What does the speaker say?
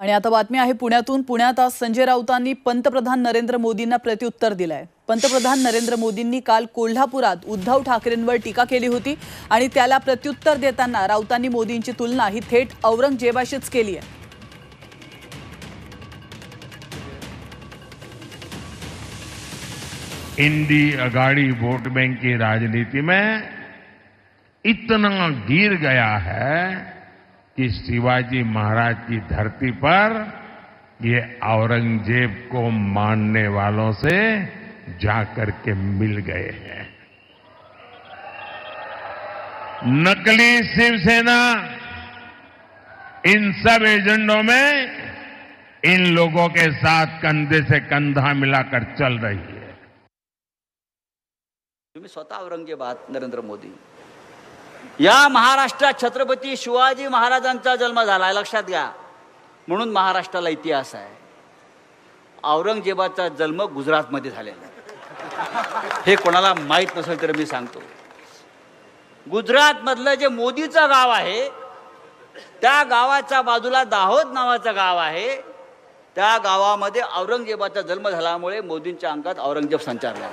आणि आता बातमी आहे पुण्यातून. पुण्यात आज संजय राऊतांनी पंतप्रधान नरेंद्र मोदींना प्रत्युत्तर दिलंय. पंतप्रधान नरेंद्र मोदींनी काल कोल्हापुरात उद्धव ठाकरेंवर टीका केली होती आणि त्याला प्रत्युत्तर देताना राऊतांनी मोदींची तुलना ही थेट औरंगजेबाशीच केली आहे. इंडी अगाड़ी वोट बैंक की राजनीति में इतना गिर गया है कि शिवाजी महाराज की धरती पर ये औरंगज़ेब को मानने वालों से जाकर के मिल गए हैं। नकली शिवसेना, इन सब एजेंडों में इन लोगों के साथ कंधे से कंधा मिलाकर चल रही है। स्वतः औरंगज़ेब नरेंद्र मोदी। या महाराष्ट्रात छत्रपती शिवाजी महाराजांचा जन्म झाला लक्षात घ्या. म्हणून महाराष्ट्राला इतिहास आहे. औरंगजेबाचा जन्म गुजरातमध्ये झालेला हे कोणाला माहीत नसेल तर मी सांगतो. गुजरातमधलं जे मोदीचं गाव आहे त्या गावाच्या बाजूला दाहोद नावाचं गाव आहे. त्या गावामध्ये औरंगजेबाचा जन्म झाल्यामुळे मोदींच्या अंगात औरंगजेब संचारला